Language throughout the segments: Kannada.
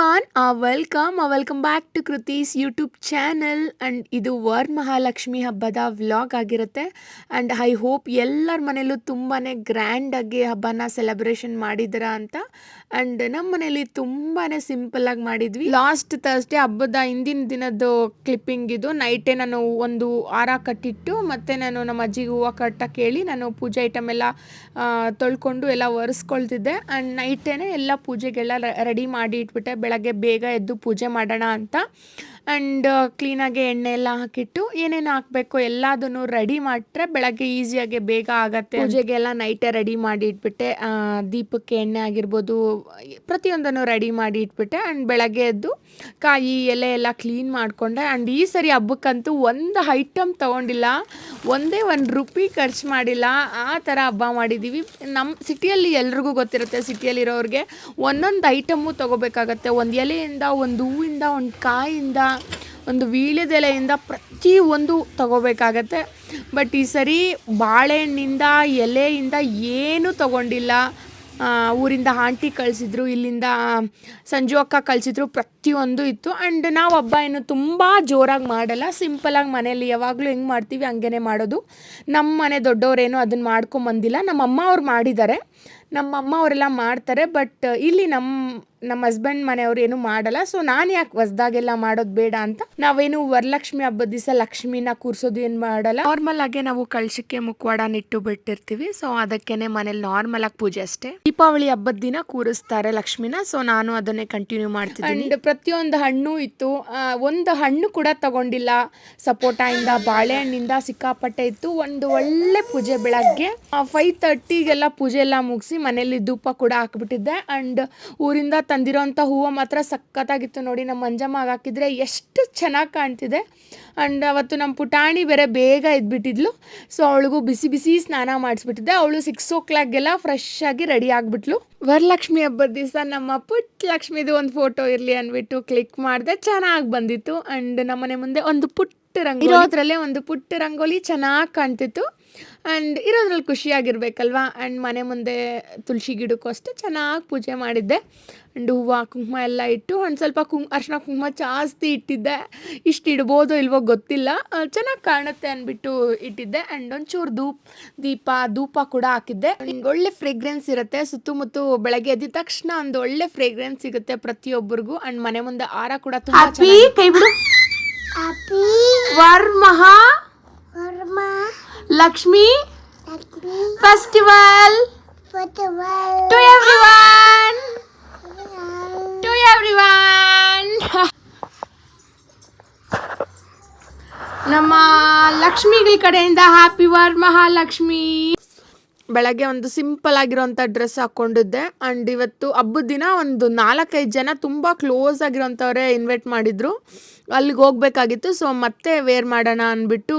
Hi uh welcome uh welcome back to Kriti's YouTube channel and ಇದು ವರ್ ಮಹಾಲಕ್ಷ್ಮಿ ಹಬ್ಬದ ವ್ಲಾಗ್ ಆಗಿರುತ್ತೆ. ಆ್ಯಂಡ್ ಐ ಹೋಪ್ ಎಲ್ಲರ ಮನೇಲೂ ತುಂಬಾ ಗ್ರ್ಯಾಂಡಾಗಿ ಹಬ್ಬನ ಸೆಲೆಬ್ರೇಷನ್ ಮಾಡಿದ್ರ ಅಂತ. ಆ್ಯಂಡ್ ನಮ್ಮ ಮನೇಲಿ ತುಂಬಾ ಸಿಂಪಲ್ಲಾಗಿ ಮಾಡಿದ್ವಿ. ಲಾಸ್ಟ್ ಥರ್ಸ್ಡೇ ಹಬ್ಬದ ಹಿಂದಿನ ದಿನದ್ದು ಕ್ಲಿಪ್ಪಿಂಗ್ ಇದು. ನೈಟೇ ನಾನು ಒಂದು ಹಾರ ಕಟ್ಟಿಟ್ಟು, ಮತ್ತು ನಾನು ನಮ್ಮ ಅಜ್ಜಿಗೆ ಹೂವು ಕಟ್ಟಕ್ಕೆ ಕೇಳಿ ನಾನು ಪೂಜೆ ಐಟಮ್ ಎಲ್ಲ ತೊಳ್ಕೊಂಡು ಎಲ್ಲ ಒರೆಸ್ಕೊಳ್ತಿದ್ದೆ. ಆ್ಯಂಡ್ ನೈಟೇ ಎಲ್ಲ ಪೂಜೆಗೆಲ್ಲ ರೆಡಿ ಮಾಡಿ ಇಟ್ಬಿಟ್ಟೆ. ಬೆಳಗ್ಗೆ ಬೇಗ ಎದ್ದು ಪೂಜೆ ಮಾಡೋಣ ಅಂತ. ಆ್ಯಂಡ್ ಕ್ಲೀನಾಗಿ ಎಣ್ಣೆ ಎಲ್ಲ ಹಾಕಿಟ್ಟು ಏನೇನು ಹಾಕಬೇಕು ಎಲ್ಲದನ್ನು ರೆಡಿ ಮಾಡಿಟ್ರೆ ಬೆಳಗ್ಗೆ ಈಸಿಯಾಗಿ ಬೇಗ ಆಗತ್ತೆ ಪೂಜೆಗೆಲ್ಲ ನೈಟೇ ರೆಡಿ ಮಾಡಿ ಇಟ್ಬಿಟ್ಟೆ. ದೀಪಕ್ಕೆ ಎಣ್ಣೆ ಆಗಿರ್ಬೋದು, ಪ್ರತಿಯೊಂದನ್ನು ರೆಡಿ ಮಾಡಿ ಇಟ್ಬಿಟ್ಟೆ. ಆ್ಯಂಡ್ ಬೆಳಗ್ಗೆ ಎದ್ದು ಕಾಯಿ, ಎಲೆ ಎಲ್ಲ ಕ್ಲೀನ್ ಮಾಡಿಕೊಂಡೆ. ಆ್ಯಂಡ್ ಈ ಸರಿ ಹಬ್ಬಕ್ಕಂತೂ ಒಂದು ಐಟಮ್ ತೊಗೊಂಡಿಲ್ಲ. ಒಂದೇ ಒಂದು ರುಪಿ ಖರ್ಚು ಮಾಡಿಲ್ಲ. ಆ ಥರ ಹಬ್ಬ ಮಾಡಿದ್ದೀವಿ ನಮ್ಮ ಸಿಟಿಯಲ್ಲಿ ಎಲ್ರಿಗೂ ಗೊತ್ತಿರುತ್ತೆ ಸಿಟಿಯಲ್ಲಿರೋರಿಗೆ ಒಂದೊಂದು ಐಟಮು ತೊಗೋಬೇಕಾಗತ್ತೆ. ಒಂದು ಎಲೆಯಿಂದ, ಒಂದು ಹೂವಿಂದ, ಒಂದು ಕಾಯಿಂದ, ಒಂದು ವೀಳ್ಯದೆಲೆಯಿಂದ ಪ್ರತಿ ಒಂದು ತಗೋಬೇಕಾಗತ್ತೆ. ಬಟ್ ಈ ಸರಿ ಬಾಳೆಹಣ್ಣಿಂದ, ಎಲೆಯಿಂದ ಏನೂ ತಗೊಂಡಿಲ್ಲ. ಊರಿಂದ ಆಂಟಿ ಕಳಿಸಿದ್ರು, ಇಲ್ಲಿಂದ ಸಂಜು ಅಕ್ಕ ಕಳಿಸಿದ್ರು ಪ್ರತಿಯೊಂದು ಇತ್ತು. ಆ್ಯಂಡ್ ನಾವು ಹಬ್ಬ ಏನು ತುಂಬ ಜೋರಾಗಿ ಮಾಡಲ್ಲ. ಸಿಂಪಲಾಗಿ ಮನೇಲಿ ಯಾವಾಗಲೂ ಹೆಂಗೆ ಮಾಡ್ತೀವಿ ಹಂಗೇ ಮಾಡೋದು. ನಮ್ಮ ಮನೆ ದೊಡ್ಡವರೇನು ಅದನ್ನು ಮಾಡ್ಕೊಂಬಂದಿಲ್ಲ. ನಮ್ಮ ಅಮ್ಮ ಅವ್ರು ಮಾಡಿದ್ದಾರೆ. ನಮ್ಮ ಅಮ್ಮ ಅವರೆಲ್ಲ ಮಾಡ್ತಾರೆ. ಬಟ್ ಇಲ್ಲಿ ನಮ್ಮ ನಮ್ಮ ಹಸ್ಬೆಂಡ್ ಮನೆಯವ್ರು ಏನು ಮಾಡಲ್ಲ. ಸೊ ನಾನು ಯಾಕೆ ಹೊಸ್ದಾಗೆಲ್ಲ ಮಾಡೋದು ಬೇಡ ಅಂತ? ನಾವೇನು ವರಲಕ್ಷ್ಮಿ ಹಬ್ಬದ ದಿವಸ ಲಕ್ಷ್ಮಿನ ಕೂರ್ಸೋದು ಏನು ಮಾಡಲ್ಲ. ನಾರ್ಮಲ್ ಆಗಿ ನಾವು ಕಳ್ಸಕ್ಕೆ ಮುಖವಾಡನ ಇಟ್ಟು ಬಿಟ್ಟಿರ್ತೀವಿ. ಸೊ ಅದಕ್ಕೇನೆ ಮನೇಲಿ ನಾರ್ಮಲ್ ಆಗಿ ಪೂಜೆ ಅಷ್ಟೇ. ದೀಪಾವಳಿ ಹಬ್ಬದ ದಿನ ಕೂರಿಸ್ತಾರೆ ಲಕ್ಷ್ಮಿನ. ಸೊ ನಾನು ಅದನ್ನೇ ಕಂಟಿನ್ಯೂ ಮಾಡ್ತೀನಿ ಅಂಡ್ ಪ್ರತಿಯೊಂದು ಹಣ್ಣು ಇತ್ತು. ಒಂದು ಹಣ್ಣು ಕೂಡ ತಗೊಂಡಿಲ್ಲ. ಸಪೋಟಾಯಿಂದ ಬಾಳೆಹಣ್ಣಿಂದ ಸಿಕ್ಕಾಪಟ್ಟೆ ಇತ್ತು. ಒಂದು ಒಳ್ಳೆ ಪೂಜೆ ಬೆಳಗ್ಗೆ. ಫೈವ್ ತರ್ಟಿಗೆಲ್ಲ ಪೂಜೆ ಎಲ್ಲ ಮುಗಿಸಿ ಮನೇಲಿ ಧೂಪ ಕೂಡ ಹಾಕ್ಬಿಟ್ಟಿದ್ದೆ. ಅಂಡ್ ಊರಿಂದ ತಂದಿರೋಂಥ ಹೂವು ಮಾತ್ರ ಸಖತ್ತಾಗಿತ್ತು ನೋಡಿ. ನಮ್ಮ ಮಂಜಮ್ಮ ಹಾಕಿದ್ರೆ ಎಷ್ಟು ಚೆನ್ನಾಗಿ ಕಾಣ್ತಿದೆ. ಆ್ಯಂಡ್ ಅವತ್ತು ನಮ್ಮ ಪುಟಾಣಿ ಬೇರೆ ಬೇಗ ಎದ್ಬಿಟ್ಟಿದ್ಲು. ಸೊ ಅವಳಿಗೂ ಬಿಸಿ ಬಿಸಿ ಸ್ನಾನ ಮಾಡಿಸ್ಬಿಟ್ಟಿದ್ದೆ. ಅವಳು ಸಿಕ್ಸ್ ಓ ಕ್ಲಾಕ್ಗೆಲ್ಲ ಫ್ರೆಶ್ ಆಗಿ ರೆಡಿ ಆಗಿಬಿಟ್ಲು. ವರಲಕ್ಷ್ಮಿ ಹಬ್ಬದ ದಿವಸ ನಮ್ಮ ಪುಟ್ಟ ಲಕ್ಷ್ಮಿದು ಒಂದು ಫೋಟೋ ಇರಲಿ ಅಂದ್ಬಿಟ್ಟು ಕ್ಲಿಕ್ ಮಾಡಿದೆ ಚೆನ್ನಾಗಿ ಬಂದಿತ್ತು. ಆ್ಯಂಡ್ ನಮ್ಮನೆ ಮುಂದೆ ಒಂದು ಪುಟ್ಟ ರಂಗೋಲಿ ಇರೋದ್ರಲ್ಲೇ ಒಂದು ಪುಟ್ಟ ರಂಗೋಲಿ ಚೆನ್ನಾಗಿ ಕಾಣ್ತಿತ್ತು. ಆ್ಯಂಡ್ ಇರೋದ್ರಲ್ಲಿ ಖುಷಿಯಾಗಿರ್ಬೇಕಲ್ವಾ? ಆ್ಯಂಡ್ ಮನೆ ಮುಂದೆ ತುಳಸಿ ಗಿಡಕ್ಕೂ ಅಷ್ಟೇ ಚೆನ್ನಾಗಿ ಪೂಜೆ ಮಾಡಿದ್ದೆ. ಆ್ಯಂಡ್ ಹೂವು ಕುಂಕುಮ ಎಲ್ಲ ಇಟ್ಟು ಒಂದು ಸ್ವಲ್ಪ ಕುಂ ಅರ್ಶಿನ ಕುಂಕುಮ ಜಾಸ್ತಿ ಇಟ್ಟಿದ್ದೆ. ಇಷ್ಟು ಇಡ್ಬೋದೋ ಇಲ್ವೋ ಗೊತ್ತಿಲ್ಲ. ಚೆನ್ನಾಗಿ ಕಾಣುತ್ತೆ ಅಂದ್ಬಿಟ್ಟು ಇಟ್ಟಿದ್ದೆ. ಆ್ಯಂಡ್ ಒಂಚೂರು ಧೂಪ್ ದೀಪ ಧೂಪ ಕೂಡ ಹಾಕಿದ್ದೆ. ನಿಮ್ಗೆ ಒಳ್ಳೆ ಫ್ರೇಗ್ರೆನ್ಸ್ ಇರುತ್ತೆ. ಸುತ್ತಮುತ್ತ ಬೆಳಗ್ಗೆ ಎದ್ದ ತಕ್ಷಣ ಒಂದು ಒಳ್ಳೆ ಫ್ರೇಗ್ರೆನ್ಸ್ ಸಿಗುತ್ತೆ ಪ್ರತಿಯೊಬ್ಬರಿಗೂ. ಆ್ಯಂಡ್ ಮನೆ ಮುಂದೆ ಆರ ಕೂಡ ತುಂಬ ಕೈ ಬಿಡು. Happy ವರ್ಮಹ Karma Lakshmi Lakshmi. Festival Festival. To everyone to everyone ನಮ್ಮ ಲಕ್ಷ್ಮಿಗಳ ಕಡೆಯಿಂದ ಹ್ಯಾಪಿ ವರ್ ಮಹಾಲಕ್ಷ್ಮಿ ಬೆಳಗ್ಗೆ ಒಂದು ಸಿಂಪಲ್ ಆಗಿರೋಂಥ ಡ್ರೆಸ್ ಹಾಕ್ಕೊಂಡಿದ್ದೆ. ಆ್ಯಂಡ್ ಇವತ್ತು ಹಬ್ಬದ ದಿನ ಒಂದು ನಾಲ್ಕೈದು ಜನ ತುಂಬ ಕ್ಲೋಸ್ ಆಗಿರೋಂಥವ್ರೆ ಇನ್ವೈಟ್ ಮಾಡಿದರು. ಅಲ್ಲಿಗೆ ಹೋಗ್ಬೇಕಾಗಿತ್ತು. ಸೊ ಮತ್ತೆ ವೇರ್ ಮಾಡೋಣ ಅಂದ್ಬಿಟ್ಟು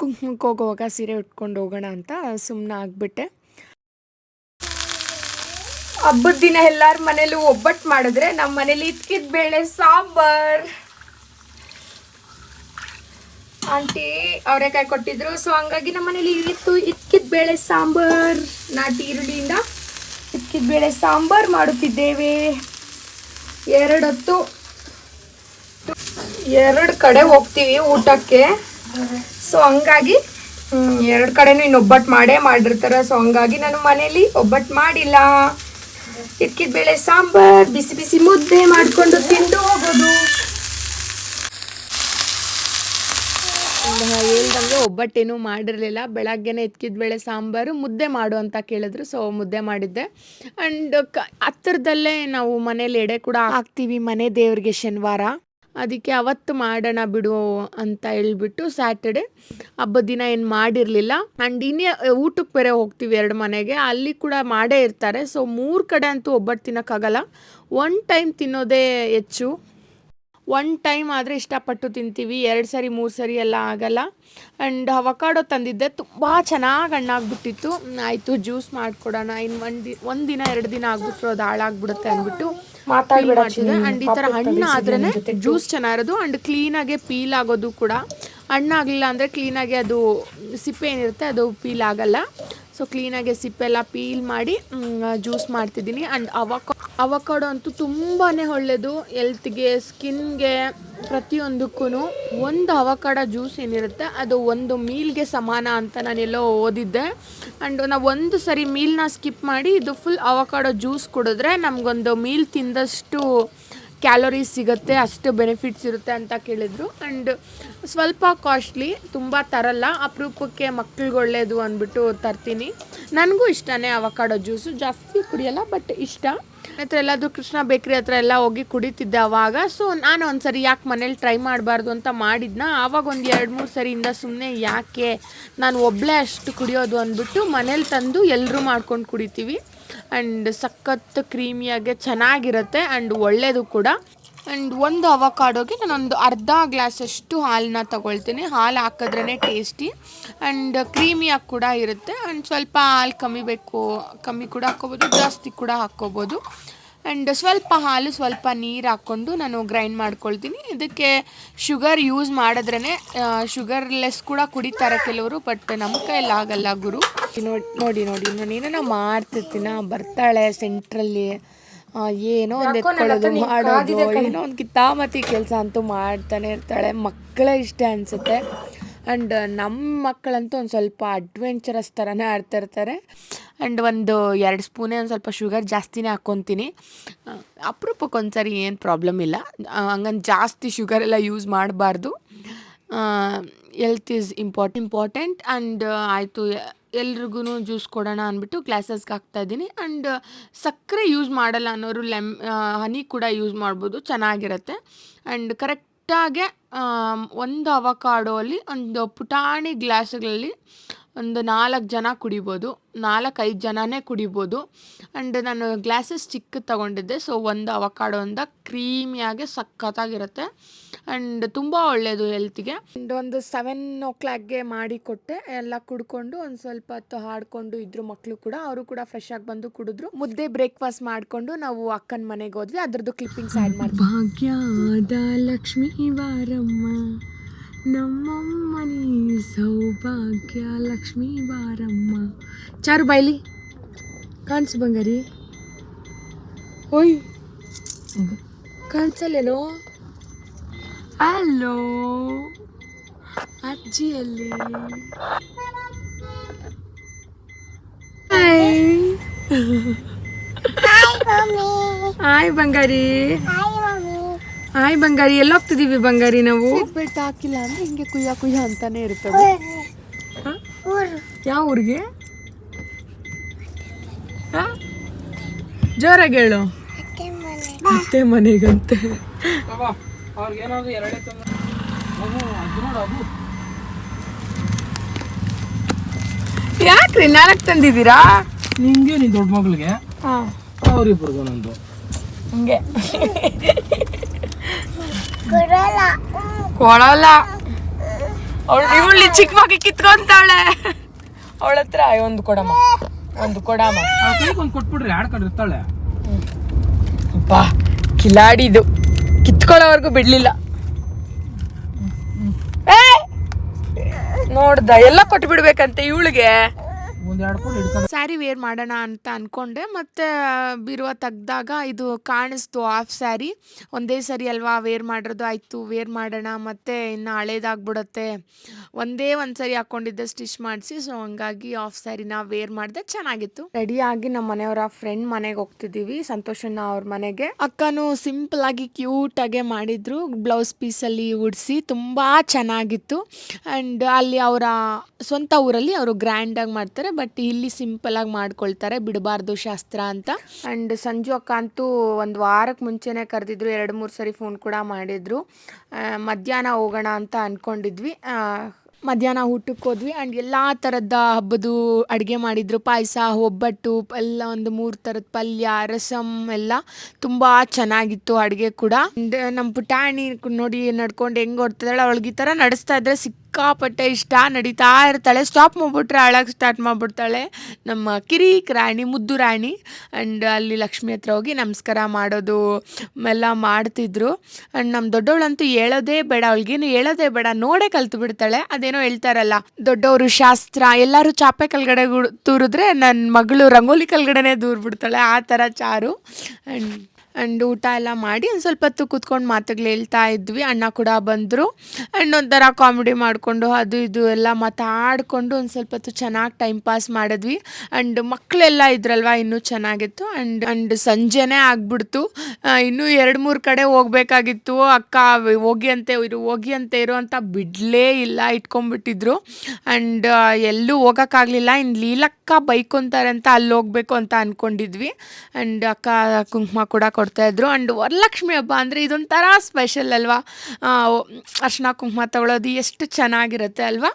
ಕುಂಕುಮಕ್ಕೆ ಹೋಗುವಾಗ ಸೀರೆ ಉಟ್ಕೊಂಡು ಹೋಗೋಣ ಅಂತ ಸುಮ್ಮನೆ ಆಗಿಬಿಟ್ಟೆ. ಹಬ್ಬದ ದಿನ ಎಲ್ಲರ ಮನೇಲೂ ಒಬ್ಬಟ್ಟು ಮಾಡಿದ್ರೆ ನಮ್ಮ ಮನೇಲಿ ಇದ್ಕಿದ ಬೇಳೆ ಸಾಂಬಾರ್. ಆಂಟಿ ಅವರೆಕಾಯಿ ಕೊಟ್ಟಿದ್ರು. ಸೊ ಹಂಗಾಗಿ ನಮ್ಮ ಮನೇಲಿ ಇತ್ತು ಇದ್ಕಿದ ಬೇಳೆ ಸಾಂಬಾರ್. ನಾಟಿ ಈರುಳ್ಳಿಯಿಂದ ಇದ್ಕಿದ ಬೇಳೆ ಸಾಂಬಾರ್ ಮಾಡುತ್ತಿದ್ದೇವೆ. ಎರಡತ್ತು ಎರಡು ಕಡೆ ಹೋಗ್ತೀವಿ ಊಟಕ್ಕೆ. ಸೊ ಹಂಗಾಗಿ ಎರಡು ಕಡೆನೂ ಇನ್ನು ಒಬ್ಬಟ್ಟು ಮಾಡೇ ಮಾಡಿರ್ತಾರೆ. ಸೊ ಹಂಗಾಗಿ ನಾನು ಮನೇಲಿ ಒಬ್ಬಟ್ಟು ಮಾಡಿಲ್ಲ. ಇದ್ಕಿದ ಬೇಳೆ ಸಾಂಬಾರ್, ಬಿಸಿ ಬಿಸಿ ಮುದ್ದೆ ಮಾಡಿಕೊಂಡು ತಿಂದು ಹೋಗೋದು. ಹೇಳ್ದಂಗೆ ಒಬ್ಬಟ್ಟೇನು ಮಾಡಿರಲಿಲ್ಲ. ಬೆಳಗ್ಗೆನೆ ಎತ್ಕಿದ ಬೇಳೆ ಸಾಂಬಾರು, ಮುದ್ದೆ ಮಾಡು ಅಂತ ಕೇಳಿದ್ರು. ಸೊ, ಮುದ್ದೆ ಮಾಡಿದ್ದೆ. ಆ್ಯಂಡ್ ಕ ಹತ್ತಿರದಲ್ಲೇ ನಾವು ಮನೇಲಿ ಎಡೆ ಕೂಡ ಹಾಕ್ತೀವಿ ಮನೆ ದೇವ್ರಿಗೆ ಶನಿವಾರ. ಅದಕ್ಕೆ ಅವತ್ತು ಮಾಡೋಣ ಬಿಡು ಅಂತ ಹೇಳ್ಬಿಟ್ಟು ಸ್ಯಾಟರ್ಡೆ ಹಬ್ಬದ ದಿನ ಏನು ಮಾಡಿರಲಿಲ್ಲ. ಆ್ಯಂಡ್ ಇನ್ನೇ ಊಟಕ್ಕೆ ಬೇರೆ ಹೋಗ್ತೀವಿ ಎರಡು ಮನೆಗೆ. ಅಲ್ಲಿ ಕೂಡ ಮಾಡೇ ಇರ್ತಾರೆ. ಸೊ, ಮೂರು ಕಡೆ ಅಂತೂ ಒಬ್ಬಟ್ಟು ತಿನ್ನೋಕ್ಕಾಗಲ್ಲ. ಒನ್ ಟೈಮ್ ತಿನ್ನೋದೇ ಹೆಚ್ಚು. ಒನ್ ಟೈಮ್ ಆದರೆ ಇಷ್ಟಪಟ್ಟು ತಿಂತೀವಿ ಎರಡು ಸರಿ ಮೂರು ಸರಿ ಎಲ್ಲ ಆಗಲ್ಲ. ಆ್ಯಂಡ್ ಅವಕಾಡೋ ತಂದಿದ್ದೆ ತುಂಬ ಚೆನ್ನಾಗಿ ಹಣ್ಣಾಗ್ಬಿಟ್ಟಿತ್ತು. ಆಯಿತು ಜ್ಯೂಸ್ ಮಾಡಿಕೊಡೋಣ. ಇನ್ನು ಒಂದು ದಿ ಒಂದು ದಿನ ಎರಡು ದಿನ ಆಗ್ಬಿಟ್ರು ಅದು ಹಾಳಾಗ್ಬಿಡುತ್ತೆ ಅಂದ್ಬಿಟ್ಟು ಮಾಡ್ತಿದ್ದೆ. ಆ್ಯಂಡ್ ಈ ಥರ ಹಣ್ಣು ಆದ್ರೇ ಜ್ಯೂಸ್ ಚೆನ್ನಾಗಿರೋದು. ಆ್ಯಂಡ್ ಕ್ಲೀನಾಗೆ ಪೀಲ್ ಆಗೋದು ಕೂಡ. ಹಣ್ಣಾಗಲಿಲ್ಲ ಅಂದರೆ ಕ್ಲೀನಾಗಿ ಅದು ಸಿಪ್ಪೆ ಏನಿರುತ್ತೆ ಅದು ಪೀಲ್ ಆಗಲ್ಲ. ಸೊ ಕ್ಲೀನಾಗಿ ಸಿಪ್ಪೆಲ್ಲ ಪೀಲ್ ಮಾಡಿ ಜ್ಯೂಸ್ ಮಾಡ್ತಿದ್ದೀನಿ. ಆ್ಯಂಡ್ ಅವಕಾ ಅವಕಾಡೋ ಅಂತೂ ತುಂಬಾ ಒಳ್ಳೆಯದು ಎಲ್ತ್ಗೆ ಸ್ಕಿನ್ಗೆ ಪ್ರತಿಯೊಂದಕ್ಕೂ ಒಂದು ಅವಕಾಡ ಜ್ಯೂಸ್ ಏನಿರುತ್ತೆ, ಅದು ಒಂದು ಮೀಲ್ಗೆ ಸಮಾನ ಅಂತ ನಾನೆಲ್ಲೋ ಓದಿದ್ದೆ. ಆ್ಯಂಡ್ ನಾವು ಒಂದು ಸರಿ ಮೀಲ್ನ ಸ್ಕಿಪ್ ಮಾಡಿ, ಇದು ಫುಲ್ ಅವಕಾಡೋ ಜ್ಯೂಸ್ ಕುಡಿದ್ರೆ ನಮಗೊಂದು ಮೀಲ್ ತಿಂದಷ್ಟು ಕ್ಯಾಲೋರೀಸ್ ಸಿಗುತ್ತೆ, ಅಷ್ಟು ಬೆನಿಫಿಟ್ಸ್ ಇರುತ್ತೆ ಅಂತ ಕೇಳಿದರು. ಆ್ಯಂಡ್ ಸ್ವಲ್ಪ ಕಾಸ್ಟ್ಲಿ ತುಂಬ ತರಲ್ಲ. ಅಪರೂಪಕ್ಕೆ ಮಕ್ಳಿಗೆ ಒಳ್ಳೆಯದು ಅಂದ್ಬಿಟ್ಟು ತರ್ತೀನಿ. ನನಗೂ ಇಷ್ಟನೇ ಅವಕಾಡೋ ಜ್ಯೂಸು ಜಾಸ್ತಿ ಕುಡಿಯಲ್ಲ ಬಟ್ ಇಷ್ಟ. ಹತ್ರ ಎಲ್ಲಾದರೂ ಕೃಷ್ಣ ಬೇಕ್ರಿ ಹತ್ರ ಎಲ್ಲ ಹೋಗಿ ಕುಡಿತಿದ್ದೆ ಅವಾಗ. ಸೊ ನಾನು ಒಂದು ಸರಿ ಯಾಕೆ ಮನೇಲಿ ಟ್ರೈ ಮಾಡಬಾರ್ದು ಅಂತ ಮಾಡಿದ್ನ? ಆವಾಗ ಒಂದು ಎರಡು ಮೂರು ಸರಿಯಿಂದ ಸುಮ್ಮನೆ ಯಾಕೆ? ನಾನು ಒಬ್ಬಳೇ ಅಷ್ಟು ಕುಡಿಯೋದು ಅಂದ್ಬಿಟ್ಟು ಮನೇಲಿ ತಂದು ಎಲ್ಲರೂ ಮಾಡ್ಕೊಂಡು ಕುಡಿತೀವಿ. ಆ್ಯಂಡ್ ಸಖತ್ ಕ್ರೀಮಿಯಾಗೆ ಚೆನ್ನಾಗಿರುತ್ತೆ ಆ್ಯಂಡ್ ಒಳ್ಳೆಯದು ಕೂಡ. ಆ್ಯಂಡ್ ಒಂದು ಅವಕಾಡೋಗೆ ನಾನೊಂದು ಅರ್ಧ ಗ್ಲಾಸಷ್ಟು ಹಾಲನ್ನ ತಗೊಳ್ತೀನಿ. ಹಾಲು ಹಾಕಿದ್ರೇ ಟೇಸ್ಟಿ ಆ್ಯಂಡ್ ಕ್ರೀಮಿಯಾಗಿ ಕೂಡ ಇರುತ್ತೆ. ಆ್ಯಂಡ್ ಸ್ವಲ್ಪ ಹಾಲು ಕಮ್ಮಿ ಬೇಕು, ಕಮ್ಮಿ ಕೂಡ ಹಾಕ್ಕೋಬೋದು, ಜಾಸ್ತಿ ಕೂಡ ಹಾಕ್ಕೋಬೋದು. ಆ್ಯಂಡ್ ಸ್ವಲ್ಪ ಹಾಲು ಸ್ವಲ್ಪ ನೀರು ಹಾಕ್ಕೊಂಡು ನಾನು ಗ್ರೈಂಡ್ ಮಾಡ್ಕೊಳ್ತೀನಿ. ಇದಕ್ಕೆ ಶುಗರ್ ಯೂಸ್ ಮಾಡಿದ್ರೇ ಶುಗರ್ಲೆಸ್ ಕೂಡ ಕುಡಿತಾರೆ ಕೆಲವರು ಬಟ್ ನಮ್ಮ ಕೈಯಲ್ಲಿ ಆಗಲ್ಲ ಗುರು. ನೋಡಿ ನೋಡಿ ನೋಡಿ ನಾನು ಏನೋ ಮಾಡ್ತಿರ್ತೀನ ಬರ್ತಾಳೆ ಸೆಂಟ್ರಲ್ಲಿ ಏನೋ ಒಂದು ಎತ್ಕೊಳ್ಳೋದು ಮಾಡೋದು ಏನೋ ಒಂದು ಕಿತ್ತಾಮತಿ ಕೆಲಸ ಅಂತೂ ಮಾಡ್ತಾನೆ ಇರ್ತಾಳೆ. ಮಕ್ಕಳೇ ಇಷ್ಟ ಅನಿಸುತ್ತೆ. ಆ್ಯಂಡ್ ನಮ್ಮ ಮಕ್ಕಳಂತೂ ಒಂದು ಸ್ವಲ್ಪ ಅಡ್ವೆಂಚರಸ್ ಥರನೇ ಆಡ್ತಾ ಇರ್ತಾರೆ. ಆ್ಯಂಡ್ ಒಂದು ಎರಡು ಸ್ಪೂನೇ ಒಂದು ಸ್ವಲ್ಪ ಶುಗರ್ ಜಾಸ್ತಿನೇ ಹಾಕ್ಕೊತೀನಿ ಅಪರೂಪಕ್ಕೆ ಒಂದ್ಸರಿ ಏನು ಪ್ರಾಬ್ಲಮ್ ಇಲ್ಲ. ಹಂಗಂದು ಜಾಸ್ತಿ ಶುಗರ್ ಎಲ್ಲ ಯೂಸ್ ಮಾಡಬಾರ್ದು. Health is import important and ಆಯಿತು ಎಲ್ರಿಗೂ ಜ್ಯೂಸ್ ಕೊಡೋಣ ಅಂದ್ಬಿಟ್ಟು ಗ್ಲಾಸಸ್ಗೆ ಹಾಕ್ತಾಯಿದ್ದೀನಿ ಆ್ಯಂಡ್ ಸಕ್ಕರೆ ಯೂಸ್ ಮಾಡಲ್ಲ ಅನ್ನೋರು ಲೆಮ್ ಹನಿ ಕೂಡ ಯೂಸ್ ಮಾಡ್ಬೋದು, ಚೆನ್ನಾಗಿರುತ್ತೆ. ಆ್ಯಂಡ್ ಕರೆಕ್ಟಾಗೆ ಒಂದು ಅವಕಾಡೋ ಅಲ್ಲಿ, ಒಂದು ಪುಟಾಣಿ ಗ್ಲಾಸ್ಗಳಲ್ಲಿ ಒಂದು ನಾಲ್ಕು ಜನ ಕುಡಿಬೋದು ನಾಲ್ಕು ಐದು ಜನನೇ ಕುಡಿಬೋದು. ಆ್ಯಂಡ್ ನಾನು ಗ್ಲಾಸಸ್ ಚಿಕ್ಕದು ತಗೊಂಡಿದ್ದೆ ಸೊ ಒಂದು ಅವಕಾಡೋಯಿಂದ ಕ್ರೀಮಿಯಾಗೆ ಸಖತ್ತಾಗಿರುತ್ತೆ. ಆ್ಯಂಡ್ ತುಂಬ ಒಳ್ಳೆಯದು ಹೆಲ್ತಿಗೆ ಆ್ಯಂಡ್ ಒಂದು ಸೆವೆನ್ ಓ ಕ್ಲಾಕ್ಗೆ ಮಾಡಿ ಕೊಟ್ಟೆ ಎಲ್ಲ ಕುಡ್ಕೊಂಡು ಒಂದು ಸ್ವಲ್ಪ ಹೊತ್ತು ಹಾಡ್ಕೊಂಡು ಇದ್ರು ಮಕ್ಕಳು ಕೂಡ ಅವರು ಕೂಡ ಫ್ರೆಶ್ ಆಗಿ ಬಂದು ಕುಡಿದ್ರು. ಮುದ್ದೆ ಬ್ರೇಕ್ಫಾಸ್ಟ್ ಮಾಡಿಕೊಂಡು ನಾವು ಅಕ್ಕನ ಮನೆಗೆ ಹೋದ್ವಿ ಅದ್ರದ್ದು ಕ್ಲಿಪ್ಪಿಂಗ್ಸ್ ಆ್ಯಡ್ ಮಾಡ್ತೀವಿ. ಭಾಗ್ಯದ ಲಕ್ಷ್ಮೀ ಬಾರಮ್ಮ ನಮ್ಮಮ್ಮನಿ ಸೌಭಾಗ್ಯ ಲಕ್ಷ್ಮೀ ಬಾರಮ್ಮ ಚಾರು ಬಾಯ್ಲಿ ಕಾಣಿಸು ಬಂಗಾರಿ ಓಯ್ ಕಾಣಿಸಲ್ಲೇನೋ ಹಲೋ ಅಜ್ಜಿಯಲ್ಲಿ hi Hi, mommy. Hi hi ಬಂಗಾರಿ ಎಲ್ಲ ಹೋಗ್ತಿದೀವಿ ಬಂಗಾರಿ ನಾವು? ಬೆಟ್ಟ ಹಾಕಿಲ್ಲ ಅಂದ್ರೆ ಹಿಂಗೆ ಕುಯ್ಯ ಕುಯ್ಯ ಅಂತಾನೆ ಇರ್ತದೆ. ಯಾವ ಊರಿಗೆ? ಜೋರ ಜೋರಾಗಿ ಹೇಳು. ಮತ್ತೆ ಮನೆಗಂತೆ. ಅವ್ರಿಗೇನಾದ್ರು ಎರಡೇ ತಂದು ಅವು ಅದು ನೋಡು ಅದು. ಯಾಕ್ರಿ ನಾಲ್ಕು ತಂದಿದ್ದೀರಾ? ನಿಂಗೆ ನೀನ್ ದೊಡ್ಡ ಮಗಳಿಗೆ? ಹಾ. ಅವ್ರಿಬ್ರಿಗೂ ನಂದು. ಹಿಂಗೆ. ಕೊಡಲ್ಲ. ಅವಳು ಇವಳು ಚಿಕ್ಕ ಮಗಿ ಕಿತ್ಕೊಂತಾಳೆ. ಅವಳ ಹತ್ರ ಒಂದು ಕೊಡಮ್ಮ ಒಂದು ಕೊಡಮ್ಮ. ಒಂದು ಕೊಟ್ಬಿಡ್ರಿ ಕಡೆ ಇರ್ತಾಳೆ. ಬಾ ಕಿಲಾಡಿದು ಕಿತ್ಕೊಳ್ಳೋವರೆಗೂ ಬಿಡ್ಲಿಲ್ಲ. ಏ! ನೋಡ್ದ ಎಲ್ಲ ಕೊಟ್ಬಿಡ್ಬೇಕಂತೆ ಇವಳಿಗೆ. ಎರಡು ಕೂಡ ಹಿಡ್ಕೊಂಡು ಸ್ಯಾರಿ ವೇರ್ ಮಾಡೋಣ ಅಂತ ಅನ್ಕೊಂಡೆ ಮತ್ತೆ ಬೀರುವ ತೆಗ್ದಾಗ ಇದು ಕಾಣಿಸ್ತು ಆಫ್ ಸ್ಯಾರಿ. ಒಂದೇ ಸರಿ ಅಲ್ವಾ ವೇರ್ ಮಾಡಿರೋದು ಆಯ್ತು ವೇರ್ ಮಾಡೋಣ ಮತ್ತೆ ಇನ್ನು ಹಳೇದಾಗ್ಬಿಡುತ್ತೆ. ಒಂದೇ ಒಂದು ಸರಿ ಹಾಕ್ಕೊಂಡಿದ್ದೆ ಸ್ಟಿಚ್ ಮಾಡಿಸಿ ಸೊ ಹಂಗಾಗಿ ಆಫ್ ಸ್ಯಾರಿನ ವೇರ್ ಮಾಡಿದೆ ಚೆನ್ನಾಗಿತ್ತು. ರೆಡಿಯಾಗಿ ನಮ್ಮ ಮನೆಯವರ ಫ್ರೆಂಡ್ ಮನೆಗೆ ಹೋಗ್ತಿದ್ದೀವಿ ಸಂತೋಷನ ಅವ್ರ ಮನೆಗೆ. ಅಕ್ಕನು ಸಿಂಪಲ್ ಆಗಿ ಕ್ಯೂಟ್ ಆಗಿ ಮಾಡಿದ್ರು ಬ್ಲೌಸ್ ಪೀಸಲ್ಲಿ ಉಡಿಸಿ ತುಂಬ ಚೆನ್ನಾಗಿತ್ತು. ಆ್ಯಂಡ್ ಅಲ್ಲಿ ಅವರ ಸ್ವಂತ ಊರಲ್ಲಿ ಅವರು ಗ್ರ್ಯಾಂಡಾಗಿ ಮಾಡ್ತಾರೆ ಬಟ್ ಇಲ್ಲಿ ಸಿಂಪಲ್ ಆಗಿ ಮಾಡ್ಕೊಳ್ತಾರೆ, ಬಿಡಬಾರ್ದು ಶಾಸ್ತ್ರ ಅಂತ. ಆ್ಯಂಡ್ ಸಂಜು ಅಕ್ಕ ಅಂತೂ ಒಂದು ವಾರಕ್ಕೆ ಮುಂಚೆನೇ ಕರೆದಿದ್ರು, ಎರಡು ಮೂರು ಸರಿ ಫೋನ್ ಕೂಡ ಮಾಡಿದ್ರು. ಮಧ್ಯಾಹ್ನ ಹೋಗೋಣ ಅಂತ ಅಂದ್ಕೊಂಡಿದ್ವಿ ಮಧ್ಯಾಹ್ನ ಊಟಕ್ಕೆ ಹೋದ್ವಿ. ಆ್ಯಂಡ್ ಎಲ್ಲ ಥರದ ಹಬ್ಬದ್ದು ಅಡುಗೆ ಮಾಡಿದ್ರು. ಪಾಯಸ, ಒಬ್ಬಟ್ಟು, ಎಲ್ಲ ಒಂದು ಮೂರು ಥರದ ಪಲ್ಯ ರಸಮ್ ಎಲ್ಲ ತುಂಬ ಚೆನ್ನಾಗಿತ್ತು ಅಡುಗೆ ಕೂಡ. ನಮ್ಮ ಪುಟಾಣಿ ನೋಡಿ ನಡ್ಕೊಂಡು ಹೆಂಗೆ ಓಡ್ತಿದ್ದಾಳೆ ಅವಳಿಗೆ ಈ ಥರ ನಡೆಸ್ತಾ ಇದ್ರೆ ಸಿಕ್ ಸಿಕ್ಕಾಪಟ್ಟೆ ಇಷ್ಟ, ನಡೀತಾ ಇರ್ತಾಳೆ. ಸ್ಟಾಪ್ ಮಾಡಿಬಿಟ್ರೆ ಅಳಕ್ಕೆ ಸ್ಟಾರ್ಟ್ ಮಾಡಿಬಿಡ್ತಾಳೆ. ನಮ್ಮ ಕಿರಿಕ್ ರಾಣಿ, ಮುದ್ದು ರಾಣಿ ಆ್ಯಂಡ್ ಅಲ್ಲಿ ಲಕ್ಷ್ಮಿ ಹತ್ರ ಹೋಗಿ ನಮಸ್ಕಾರ ಮಾಡೋದು ಎಲ್ಲ ಮಾಡ್ತಿದ್ರು. ಆ್ಯಂಡ್ ನಮ್ಮ ದೊಡ್ಡವಳಂತೂ ಹೇಳೋದೇ ಬೇಡ ಅವಳಿಗೇನು ಹೇಳೋದೇ ಬೇಡ. ನೋಡೇ ಕಲ್ತು ಬಿಡ್ತಾಳೆ. ಅದೇನೋ ಹೇಳ್ತಾರಲ್ಲ ದೊಡ್ಡವರು ಶಾಸ್ತ್ರ, ಎಲ್ಲರೂ ಚಾಪೆ ಕಲ್ಗಡೆ ಗುಡ್- ತೂರಿದ್ರೆ ನನ್ನ ಮಗಳು ರಂಗೋಲಿ ಕಲ್ಗಡೆನೇ ದೂರ್ಬಿಡ್ತಾಳೆ. ಆ ಥರ ಚಾರು. ಆ್ಯಂಡ್ ಆ್ಯಂಡ್ ಊಟ ಎಲ್ಲ ಮಾಡಿ ಒಂದು ಸ್ವಲ್ಪ ಹೊತ್ತು ಕೂತ್ಕೊಂಡು ಮಾತುಗಳು ಹೇಳ್ತಾ ಇದ್ವಿ. ಅಣ್ಣ ಕೂಡ ಬಂದರು. ಆ್ಯಂಡ್ ಒಂಥರ ಕಾಮಿಡಿ ಮಾಡಿಕೊಂಡು ಅದು ಇದು ಎಲ್ಲ ಮಾತಾಡಿಕೊಂಡು ಒಂದು ಸ್ವಲ್ಪ ಹೊತ್ತು ಚೆನ್ನಾಗಿ ಟೈಮ್ ಪಾಸ್ ಮಾಡಿದ್ವಿ. ಆ್ಯಂಡ್ ಮಕ್ಕಳೆಲ್ಲ ಇದ್ರಲ್ವ ಇನ್ನೂ ಚೆನ್ನಾಗಿತ್ತು. ಆ್ಯಂಡ್ ಆ್ಯಂಡ್ ಸಂಜೆನೇ ಆಗ್ಬಿಡ್ತು. ಇನ್ನೂ ಎರಡು ಮೂರು ಕಡೆ ಹೋಗ್ಬೇಕಾಗಿತ್ತು. ಅಕ್ಕ ಹೋಗಿ ಅಂತೆ, ಇರು, ಹೋಗಿ ಅಂತ ಇರು ಅಂತ ಬಿಡಲೇ ಇಲ್ಲ ಇಟ್ಕೊಂಡ್ಬಿಟ್ಟಿದ್ರು. ಆ್ಯಂಡ್ ಎಲ್ಲೂ ಹೋಗೋಕ್ಕಾಗಲಿಲ್ಲ ಇನ್ನು ಲೀಲಕ್ಕ ಬೈಕೊಂತಾರೆ ಅಂತ ಅಲ್ಲಿ ಹೋಗ್ಬೇಕು ಅಂತ ಅಂದ್ಕೊಂಡಿದ್ವಿ ಆ್ಯಂಡ್ ಅಕ್ಕ ಕುಂಕುಮ ಕೂಡ ಕೊಡ್ತಾಯಿದ್ರು ಆ್ಯಂಡ್ ವರಲಕ್ಷ್ಮಿ ಹಬ್ಬ ಅಂದರೆ ಇದೊಂಥರ ಸ್ಪೆಷಲ್ ಅಲ್ವಾ? ಅರ್ಶಿನ ಕುಂಕುಮ ತಗೊಳ್ಳೋದು ಎಷ್ಟು ಚೆನ್ನಾಗಿರುತ್ತೆ ಅಲ್ವಾ?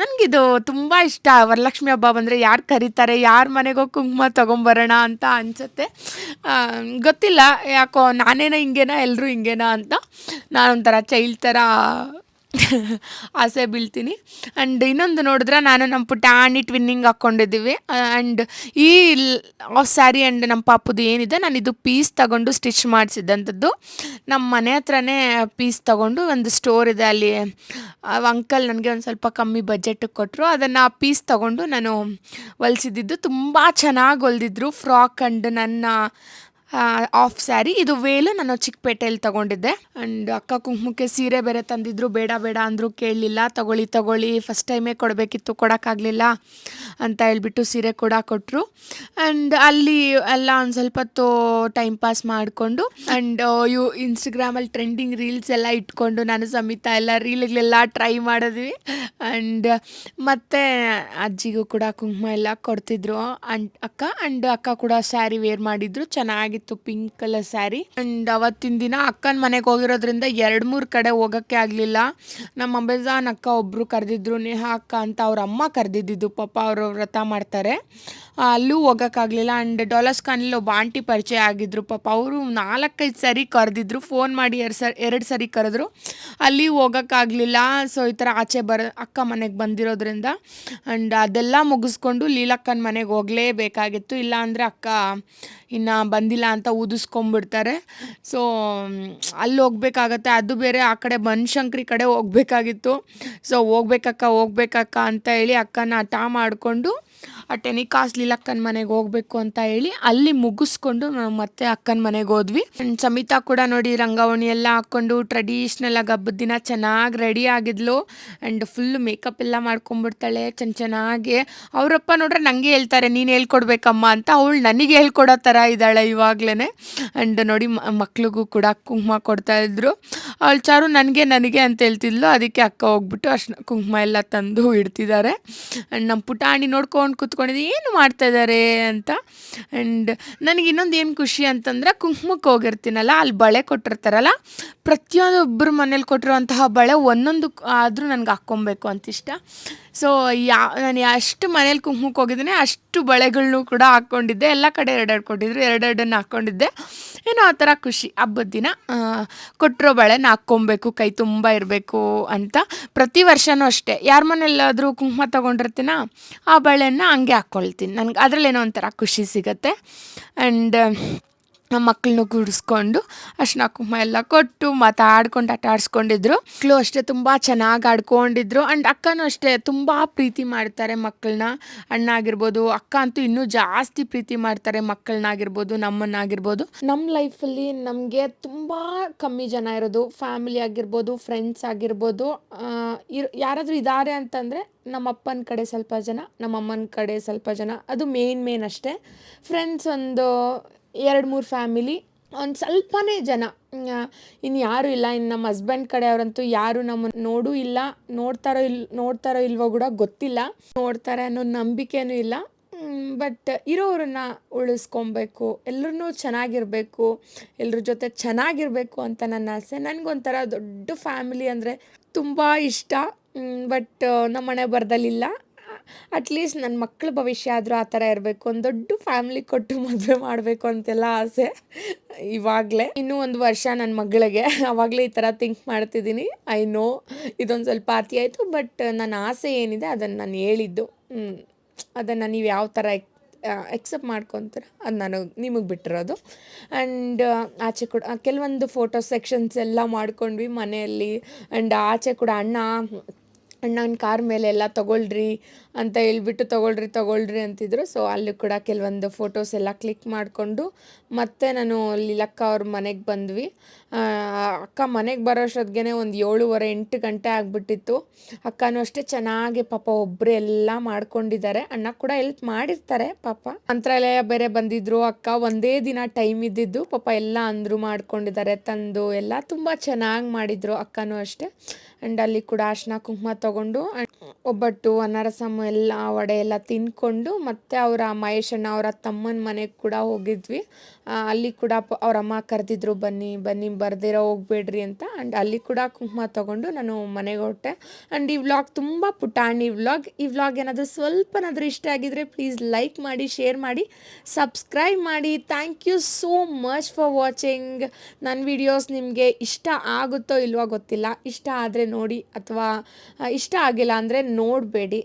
ನನಗಿದು ತುಂಬ ಇಷ್ಟ. ವರಲಕ್ಷ್ಮಿ ಹಬ್ಬ ಬಂದರೆ ಯಾರು ಕರೀತಾರೆ, ಯಾರ ಮನೆಗೋ ಕುಂಕುಮ ತೊಗೊಂಬರೋಣ ಅಂತ ಅನಿಸುತ್ತೆ. ಗೊತ್ತಿಲ್ಲ. ಯಾಕೋ ನಾನೇನೋ ಹಿಂಗೇನಾ ಎಲ್ಲರೂ ಹಿಂಗೇನಾ ಅಂತ ನಾನೊಂಥರ ಚೈಲ್ಡ್ ಥರ ಆಸೆ ಬೀಳ್ತೀನಿ. ಆ್ಯಂಡ್ ಇನ್ನೊಂದು ನೋಡಿದ್ರೆ ನಾನು ನಮ್ಮ ಪುಟಾಣಿ ಟ್ವಿನ್ನಿಂಗ್ ಹಾಕ್ಕೊಂಡಿದ್ದೀವಿ. ಆ್ಯಂಡ್ ಈ ಆಫ್ ಸ್ಯಾರಿ ಆ್ಯಂಡ್ ನಮ್ಮ ಪಾಪುದು ಏನಿದೆ, ನಾನು ಇದು ಪೀಸ್ ತಗೊಂಡು ಸ್ಟಿಚ್ ಮಾಡಿಸಿದ್ದಂಥದ್ದು ನಮ್ಮ ಮನೆ ಹತ್ರನೇ ಪೀಸ್ ತಗೊಂಡು ಒಂದು ಸ್ಟೋರ್ ಇದೆ, ಅಲ್ಲಿ ಅಂಕಲ್ ನನಗೆ ಒಂದು ಸ್ವಲ್ಪ ಕಮ್ಮಿ ಬಜೆಟಿಗೆ ಕೊಟ್ಟರು ಅದನ್ನು ಆ ಪೀಸ್ ತಗೊಂಡು ನಾನು ಹೊಲಿಸಿದ್ದು ತುಂಬ ಚೆನ್ನಾಗಿ ಹೊಲಿದಿದ್ರು. ಫ್ರಾಕ್ ಆ್ಯಂಡ್ ನನ್ನ ಆಫ್ ಸ್ಯಾರಿ ಇದು ವೇಲು ನಾನು ಚಿಕ್ಕಪೇಟೆಯಲ್ಲಿ ತಗೊಂಡಿದ್ದೆ. ಆ್ಯಂಡ್ ಅಕ್ಕ ಕುಂಕುಮಕ್ಕೆ ಸೀರೆ ಬೇರೆ ತಂದಿದ್ರು. ಬೇಡ ಬೇಡ ಅಂದರೂ ಕೇಳಲಿಲ್ಲ. ತಗೊಳ್ಳಿ ತಗೊಳ್ಳಿ. ಫಸ್ಟ್ ಟೈಮೇ ಕೊಡಬೇಕಿತ್ತು, ಕೊಡೋಕ್ಕಾಗಲಿಲ್ಲ. ಅಂತ ಹೇಳ್ಬಿಟ್ಟು ಸೀರೆ ಕೂಡ ಕೊಟ್ಟರು ಆ್ಯಂಡ್ ಅಲ್ಲಿ ಎಲ್ಲ ಒಂದು ಸ್ವಲ್ಪ ಹೊತ್ತು ಟೈಮ್ ಪಾಸ್ ಮಾಡಿಕೊಂಡು ಆ್ಯಂಡ್ ಇವು ಇನ್ಸ್ಟಾಗ್ರಾಮಲ್ಲಿ ಟ್ರೆಂಡಿಂಗ್ ರೀಲ್ಸ್ ಎಲ್ಲ ಇಟ್ಕೊಂಡು ನಾನು ಸಮೇತ ಎಲ್ಲ ರೀಲ್ಗಳೆಲ್ಲ ಟ್ರೈ ಮಾಡಿದ್ವಿ. ಆ್ಯಂಡ್ ಮತ್ತು ಅಜ್ಜಿಗೂ ಕೂಡ ಕುಂಕುಮ ಎಲ್ಲ ಕೊಡ್ತಿದ್ರು. ಅಂಡ್ ಅಕ್ಕ ಆ್ಯಂಡ್ ಅಕ್ಕ ಕೂಡ ಸ್ಯಾರಿ ವೇರ್ ಮಾಡಿದ್ರು. ಚೆನ್ನಾಗಿತ್ತು ಪಿಂಕ್ ಕಲರ್ ಸ್ಯಾರಿ ಆ್ಯಂಡ್ ಅವತ್ತಿನ ದಿನ ಅಕ್ಕನ ಮನೆಗೆ ಹೋಗಿರೋದ್ರಿಂದ ಎರಡು ಮೂರು ಕಡೆ ಹೋಗೋಕ್ಕೆ ಆಗಲಿಲ್ಲ. ನಮ್ಮ ಅಮೆಝಾನ್ ಅಕ್ಕ ಒಬ್ಬರು ಕರೆದಿದ್ರು, ನೇಹಾ ಅಕ್ಕ ಅಂತ ಅವ್ರ ಅಮ್ಮ ಕರೆದಿದ್ದು ಪಾಪ ಅವರು ವ್ರತ ಮಾಡ್ತಾರೆ. ಅಲ್ಲೂ ಹೋಗೋಕ್ಕಾಗಲಿಲ್ಲ. ಆ್ಯಂಡ್ ಡಾಲರ್ಸ್ ಕಾನಲ್ಲಿ ಒಬ್ಬ ಆಂಟಿ ಪರಿಚಯ ಆಗಿದ್ರು. ಪಾಪ ಅವರು ನಾಲ್ಕೈದು ಸರಿ ಕರೆದಿದ್ರು. ಫೋನ್ ಮಾಡಿ ಎರಡು ಸರಿ ಎರಡು ಸರಿ ಕರೆದ್ರು. ಅಲ್ಲಿ ಹೋಗೋಕ್ಕಾಗಲಿಲ್ಲ. ಸೊ ಈ ಥರ ಆಚೆ ಬರ, ಅಕ್ಕ ಮನೆಗೆ ಬಂದಿರೋದ್ರಿಂದ. ಆ್ಯಂಡ್ ಅದೆಲ್ಲ ಮುಗಿಸ್ಕೊಂಡು ಲೀಲಕ್ಕನ ಮನೆಗೆ ಹೋಗಲೇಬೇಕಾಗಿತ್ತು. ಇಲ್ಲ ಅಂದರೆ ಅಕ್ಕ ಇನ್ನು ಬಂದಿಲ್ಲ ಅಂತ ಊದಿಸ್ಕೊಂಬಿಡ್ತಾರೆ ಸೊ ಅಲ್ಲಿ ಹೋಗ್ಬೇಕಾಗತ್ತೆ. ಅದು ಬೇರೆ ಆ ಕಡೆ ಬನಶಂಕರಿ ಕಡೆ ಹೋಗ್ಬೇಕಾಗಿತ್ತು. ಸೊ ಹೋಗ್ಬೇಕಕ್ಕ ಹೋಗ್ಬೇಕಕ್ಕ ಅಂತ ಹೇಳಿ ಅಕ್ಕನ ಹಠ ಮಾಡಿಕೊಂಡು ಮಾಡಿಕೊಂಡು ಆ ಟೆನಿಕಾಸ್ ಅಕ್ಕನ ಮನೆಗೆ ಹೋಗ್ಬೇಕು ಅಂತ ಹೇಳಿ ಅಲ್ಲಿ ಮುಗಿಸ್ಕೊಂಡು ನಾವು ಮತ್ತೆ ಅಕ್ಕನ ಮನೆಗೆ ಹೋದ್ವಿ. ಸಮಿತಾ ಕೂಡ ನೋಡಿ ರಂಗವಣಿ ಎಲ್ಲ ಹಾಕ್ಕೊಂಡು ಟ್ರೆಡಿಷ್ನಲ್ ಆಗಿ ಹಬ್ಬದ ದಿನ ಚೆನ್ನಾಗಿ ರೆಡಿ ಆಗಿದ್ಲು. ಆ್ಯಂಡ್ ಫುಲ್ ಮೇಕಪ್ ಎಲ್ಲ ಮಾಡ್ಕೊಂಡ್ಬಿಡ್ತಾಳೆ ಚೆನ್ನ ಚೆನ್ನಾಗಿ. ಅವರಪ್ಪ ನೋಡ್ರೆ ನನಗೆ ಹೇಳ್ತಾರೆ, ನೀನು ಹೇಳ್ಕೊಡ್ಬೇಕಮ್ಮ ಅಂತ. ಅವಳು ನನಗೆ ಹೇಳ್ಕೊಡೋ ಥರ ಇದ್ದಾಳೆ ಇವಾಗ್ಲೇ ಆ್ಯಂಡ್ ನೋಡಿ ಮಕ್ಳಿಗೂ ಕೂಡ ಕುಂಕುಮ ಕೊಡ್ತಾ ಇದ್ರು. ಅವಳು, ಚಾರು, ನನಗೆ ನನಗೆ ಅಂತ ಹೇಳ್ತಿದ್ಲು. ಅದಕ್ಕೆ ಅಕ್ಕ ಹೋಗ್ಬಿಟ್ಟು ಅಷ್ಟು ಕುಂಕುಮ ಎಲ್ಲ ತಂದು ಇಡ್ತಿದ್ದಾರೆ. ಆ್ಯಂಡ್ ನಮ್ಮ ಪುಟಾಣಿ ನೋಡ್ಕೊಂಡು ಕೂತ್ಕೊಂಡಿದ್ದು, ಏನು ಮಾಡ್ತಾ ಇದ್ದಾರೆ ಅಂತ. ಆ್ಯಂಡ್ ನನಗೆ ಇನ್ನೊಂದು ಏನು ಖುಷಿ ಅಂತಂದ್ರೆ, ಕುಂಕುಮಕ್ಕೆ ಹೋಗಿರ್ತೀನಲ್ಲ, ಅಲ್ಲಿ ಬಳೆ ಕೊಟ್ಟಿರ್ತಾರಲ್ಲ ಪ್ರತಿಯೊಬ್ಬರ ಮನೇಲಿ ಕೊಟ್ಟಿರುವಂತಹ ಬಳೆ ಒಂದೊಂದು ಆದರೂ ನನಗೆ ಹಾಕ್ಕೊಬೇಕು ಅಂತ ಇಷ್ಟ ಸೊ ಯಾ, ನಾನು ಎಷ್ಟು ಮನೇಲಿ ಕುಂಕುಮಕ್ಕೆ ಹೋಗಿದ್ದೀನಿ, ಅಷ್ಟು ಬಳೆಗಳನ್ನೂ ಕೂಡ ಹಾಕ್ಕೊಂಡಿದ್ದೆ, ಎಲ್ಲ ಕಡೆ ಎರಡೆರಡು ಕೊಟ್ಟಿದ್ರು, ಎರಡೆರಡನ್ನು ಹಾಕ್ಕೊಂಡಿದ್ದೆ. ಏನೋ ಆ ಥರ ಖುಷಿ. ಹಬ್ಬದ ದಿನ ಕೊಟ್ಟಿರೋ ಬಳೆನ ಹಾಕ್ಕೊಬೇಕು, ಕೈ ತುಂಬ ಇರಬೇಕು ಅಂತ. ಪ್ರತಿ ವರ್ಷವೂ ಅಷ್ಟೇ. ಯಾರ ಮನೆಯಲ್ಲಾದರೂ ಕುಂಕುಮ ತೊಗೊಂಡಿರ್ತೀನ, ಆ ಬಳೆನ ಹಂಗೆ ಹಾಕ್ಕೊಳ್ತೀನಿ. ನನಗೆ ಅದರಲ್ಲೇನೋ ಒಂಥರ ಖುಷಿ ಸಿಗುತ್ತೆ. ಆ್ಯಂಡ್ ಮಕ್ಕಳನ್ನು ಕೂಡಿಸ್ಕೊಂಡು ಅರ್ಶಿನ ಕುಂಕುಮ ಎಲ್ಲ ಕೊಟ್ಟು ಮಾತಾಡ್ಕೊಂಡು ಆಟ ಆಡಿಸ್ಕೊಂಡಿದ್ರು. ಮಕ್ಕಳು ಅಷ್ಟೇ ತುಂಬ ಚೆನ್ನಾಗಿ ಆಡ್ಕೊಂಡಿದ್ರು. ಆ್ಯಂಡ್ ಅಕ್ಕನೂ ಅಷ್ಟೇ ತುಂಬ ಪ್ರೀತಿ ಮಾಡ್ತಾರೆ ಮಕ್ಕಳನ್ನ ಅಣ್ಣ ಆಗಿರ್ಬೋದು ಅಕ್ಕ ಅಂತೂ ಇನ್ನೂ ಜಾಸ್ತಿ ಪ್ರೀತಿ ಮಾಡ್ತಾರೆ ಮಕ್ಕಳನ್ನಾಗಿರ್ಬೋದು ನಮ್ಮನ್ನಾಗಿರ್ಬೋದು. ನಮ್ಮ ಲೈಫಲ್ಲಿ ನಮಗೆ ತುಂಬ ಕಮ್ಮಿ ಜನ ಇರೋದು. ಫ್ಯಾಮಿಲಿ ಆಗಿರ್ಬೋದು, ಫ್ರೆಂಡ್ಸ್ ಆಗಿರ್ಬೋದು. ಯಾರಾದರೂ ಇದ್ದಾರೆ ಅಂತಂದರೆ ನಮ್ಮ ಅಪ್ಪನ ಕಡೆ ಸ್ವಲ್ಪ ಜನ, ನಮ್ಮ ಅಮ್ಮನ ಕಡೆ ಸ್ವಲ್ಪ ಜನ. ಅದು ಮೇನ್ ಮೇನ್ ಅಷ್ಟೇ. ಫ್ರೆಂಡ್ಸ್ ಒಂದು ಎರಡು ಮೂರು ಫ್ಯಾಮಿಲಿ. ಒಂದು ಸ್ವಲ್ಪನೇ ಜನ. ಇನ್ನು ಯಾರೂ ಇಲ್ಲ. ಇನ್ನು ನಮ್ಮ ಹಸ್ಬೆಂಡ್ ಕಡೆಯವರಂತೂ ಯಾರು ನಮ್ಮನ್ನು ನೋಡೂ ಇಲ್ಲ. ನೋಡ್ತಾರೋ ಇಲ್, ನೋಡ್ತಾರೋ ಇಲ್ವೋ ಕೂಡ ಗೊತ್ತಿಲ್ಲ. ನೋಡ್ತಾರೆ ಅನ್ನೋ ನಂಬಿಕೆನೂ ಇಲ್ಲ. ಬಟ್ ಇರೋರನ್ನ ಉಳಿಸ್ಕೊಬೇಕು. ಎಲ್ಲರೂ ಚೆನ್ನಾಗಿರಬೇಕು. ಎಲ್ಲರ ಜೊತೆ ಚೆನ್ನಾಗಿರಬೇಕು ಅಂತ ನನ್ನ ಆಸೆ. ನನಗೊಂಥರ ದೊಡ್ಡ ಫ್ಯಾಮಿಲಿ ಅಂದರೆ ತುಂಬ ಇಷ್ಟ. ಬಟ್ ನಮ್ಮ ಮನೆ ಬರದಲ್ಲಿಲ್ಲ. ಅಟ್ಲೀಸ್ಟ್ ನನ್ನ ಮಕ್ಕಳ ಭವಿಷ್ಯ ಆದರೂ ಆ ಥರ ಇರಬೇಕು. ಒಂದು ದೊಡ್ಡ ಫ್ಯಾಮ್ಲಿ ಕೊಟ್ಟು ಮದುವೆ ಮಾಡಬೇಕು ಅಂತೆಲ್ಲ ಆಸೆ ಇವಾಗಲೇ. ಇನ್ನೂ ಒಂದು ವರ್ಷ ನನ್ನ ಮಗಳಿಗೆ. ಆವಾಗಲೇ ಈ ಥರ ಥಿಂಕ್ ಮಾಡ್ತಿದ್ದೀನಿ. ಐ ನೋ ಇದೊಂದು ಸ್ವಲ್ಪ ಅತಿ ಆಯಿತು ಬಟ್ ನನ್ನ ಆಸೆ ಏನಿದೆ ಅದನ್ನು ನಾನು ಹೇಳಿದ್ದು. ಅದನ್ನು ನೀವು ಯಾವ ಥರ ಎಕ್ಸೆಪ್ಟ್ ಮಾಡ್ಕೊತೀರ ಅದು ನಾನು ನಿಮಗೆ ಬಿಟ್ಟಿರೋದು. ಆ್ಯಂಡ್ ಆಚೆ ಕೂಡ ಕೆಲವೊಂದು ಫೋಟೋ ಸೆಕ್ಷನ್ಸ್ ಎಲ್ಲ ಮಾಡ್ಕೊಂಡ್ವಿ ಮನೆಯಲ್ಲಿ. ಆ್ಯಂಡ್ ಆಚೆ ಕೂಡ ಅಣ್ಣ ಅಣ್ಣನ ಕಾರ್ ಮೇಲೆ ಎಲ್ಲ ತೊಗೊಳ್ರಿ ಅಂತ ಹೇಳ್ಬಿಟ್ಟು ತೊಗೊಳ್ರಿ ತೊಗೊಳ್ರಿ ಅಂತಿದ್ರು. ಸೊ ಅಲ್ಲಿ ಕೂಡ ಕೆಲವೊಂದು ಫೋಟೋಸ್ ಎಲ್ಲ ಕ್ಲಿಕ್ ಮಾಡಿಕೊಂಡು ಮತ್ತೆ ನಾನು ಲಕ್ಕ ಅವ್ರ ಮನೆಗೆ ಬಂದ್ವಿ. ಅಕ್ಕ ಮನೆಗೆ ಬರೋಷ್ಟೊತ್ತಿಗೆ ಒಂದು ಏಳುವರೆ ಎಂಟು ಗಂಟೆ ಆಗಿಬಿಟ್ಟಿತ್ತು. ಅಕ್ಕನೂ ಅಷ್ಟೇ ಚೆನ್ನಾಗಿ ಪಾಪ ಒಬ್ಬರು ಎಲ್ಲ ಮಾಡ್ಕೊಂಡಿದ್ದಾರೆ. ಅಣ್ಣ ಕೂಡ ಹೆಲ್ಪ್ ಮಾಡಿರ್ತಾರೆ ಪಾಪ. ಮಂತ್ರಾಲಯ ಬೇರೆ ಬಂದಿದ್ರು. ಅಕ್ಕ ಒಂದೇ ದಿನ ಟೈಮ್ ಇದ್ದಿದ್ದು. ಪಾಪ ಎಲ್ಲ ಅಂದರು ಮಾಡ್ಕೊಂಡಿದ್ದಾರೆ, ತಂದು ಎಲ್ಲ ತುಂಬ ಚೆನ್ನಾಗಿ ಮಾಡಿದರು ಅಕ್ಕನೂ ಅಷ್ಟೇ. ಆ್ಯಂಡ್ ಅಲ್ಲಿ ಕೂಡ ಅರ್ಶನ ಕುಂಕುಮ ತೊಗೊಂಡು ಒಬ್ಬಟ್ಟು ಅನ್ನರಸಮ್ಮ ಎಲ್ಲ ವಡೆ ಎಲ್ಲ ತಿನ್ಕೊಂಡು ಮತ್ತು ಅವರ ಮಹೇಶಣ್ಣ ಅವರ ತಮ್ಮನ ಮನೆಗೆ ಕೂಡ ಹೋಗಿದ್ವಿ. ಅಲ್ಲಿ ಕೂಡ ಅವ್ರ ಅಮ್ಮ ಕರೆದಿದ್ರು, ಬನ್ನಿ ಬನ್ನಿ ಬರ್ದಿರೋ ಹೋಗ್ಬೇಡ್ರಿ ಅಂತ. ಆ್ಯಂಡ್ ಅಲ್ಲಿ ಕೂಡ ಕುಂಕುಮ ತೊಗೊಂಡು ನಾನು ಮನೆಗೆ ಹೊಟ್ಟೆ ಆ್ಯಂಡ್ ಈ ವ್ಲಾಗ್ ತುಂಬ ಪುಟಾಣಿ ವ್ಲಾಗ್ ಈ ವ್ಲಾಗ್ ಏನಾದರೂ ಸ್ವಲ್ಪನಾದರೂ ಇಷ್ಟ ಆಗಿದ್ರೆ ಪ್ಲೀಸ್ ಲೈಕ್ ಮಾಡಿ ಶೇರ್ ಮಾಡಿ ಸಬ್ಸ್ಕ್ರೈಬ್ ಮಾಡಿ. Thank you so much for watching ನನ್ನ ವಿಡಿಯೋಸ್ ನಿಮಗೆ ಇಷ್ಟ ಆಗುತ್ತೋ ಇಲ್ವೋ ಗೊತ್ತಿಲ್ಲ. ಇಷ್ಟ ಆದರೆ ನೋಡಿ ಅಥವಾ ಇಷ್ಟ ಆಗಿಲ್ಲ ಅಂದರೆ ನೋಡಬೇಡಿ.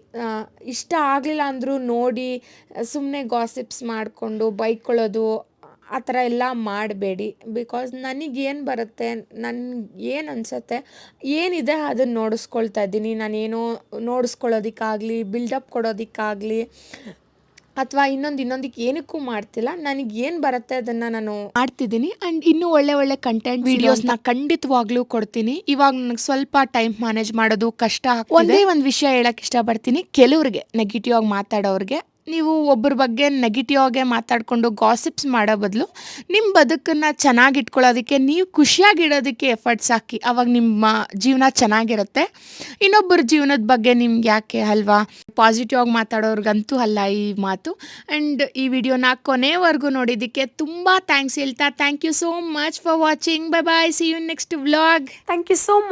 ಇಷ್ಟ ಆಗಲಿಲ್ಲ ಅಂದರೂ ನೋಡಿ ಸುಮ್ಮನೆ ಗಾಸಿಪ್ಸ್ ಮಾಡಿಕೊಂಡು ಬೈಕೊಳ್ಳೋದು ಆ ಥರ ಎಲ್ಲ ಮಾಡಬೇಡಿ. ಬಿಕಾಸ್ ನನಗೇನು ಬರುತ್ತೆ ನನ್ಗೆ ಏನು ಅನಿಸುತ್ತೆ, ಏನಿದೆ ಅದನ್ನು ನೋಡಿಸ್ಕೊಳ್ತಾ ಇದ್ದೀನಿ. ನಾನೇನೋ ನೋಡಿಸ್ಕೊಳ್ಳೋದಕ್ಕಾಗಲಿ ಬಿಲ್ಡಪ್ ಕೊಡೋದಕ್ಕಾಗಲಿ, ಅಥವಾ ಇನ್ನೊಂದು ಇನ್ನೊಂದಕ್ಕೆ ಏನಕ್ಕೂ ಮಾಡ್ತಿಲ್ಲ. ನನಗೆ ಏನು ಬರುತ್ತೆ ಅದನ್ನು ನಾನು ಮಾಡ್ತಿದ್ದೀನಿ. ಆ್ಯಂಡ್ ಇನ್ನೂ ಒಳ್ಳೆ ಒಳ್ಳೆ ಕಂಟೆಂಟ್ ವೀಡಿಯೋಸ್ನ ಖಂಡಿತವಾಗ್ಲೂ ಕೊಡ್ತೀನಿ. ಇವಾಗ ನನಗೆ ಸ್ವಲ್ಪ ಟೈಮ್ ಮ್ಯಾನೇಜ್ ಮಾಡೋದು ಕಷ್ಟ. ಒಂದೇ ಒಂದು ವಿಷಯ ಹೇಳಕ್ಕೆ ಇಷ್ಟಪಡ್ತೀನಿ. ಕೆಲವ್ರಿಗೆ ನೆಗೆಟಿವ್ ಆಗಿ ಮಾತಾಡೋರಿಗೆ ನೀವು ಒಬ್ಬರ ಬಗ್ಗೆ ನೆಗೆಟಿವ್ ಆಗೇ ಮಾತಾಡಿಕೊಂಡು ಗಾಸಿಪ್ಸ್ ಮಾಡೋ ಬದಲು ನಿಮ್ಮ ಬದುಕನ್ನು ಚೆನ್ನಾಗಿಟ್ಕೊಳ್ಳೋದಕ್ಕೆ ನೀವು ಖುಷಿಯಾಗಿಡೋದಕ್ಕೆ ಎಫರ್ಟ್ಸ್ ಹಾಕಿ, ಅವಾಗ ನಿಮ್ಮ ಜೀವನ ಚೆನ್ನಾಗಿರುತ್ತೆ. ಇನ್ನೊಬ್ಬರ ಜೀವನದ ಬಗ್ಗೆ ನಿಮ್ಗೆ ಯಾಕೆ ಅಲ್ವಾ? ಪಾಸಿಟಿವ್ ಆಗಿ ಮಾತಾಡೋರ್ಗಂತೂ ಅಲ್ಲ ಈ ಮಾತು. ಆ್ಯಂಡ್ ಈ ವಿಡಿಯೋನ ಕೊನೆವರೆಗೂ ನೋಡಿದ್ದಕ್ಕೆ ತುಂಬ ಥ್ಯಾಂಕ್ಸ್ ಹೇಳ್ತಾ thank you so much for watching bye bye see you next vlog thank you so much.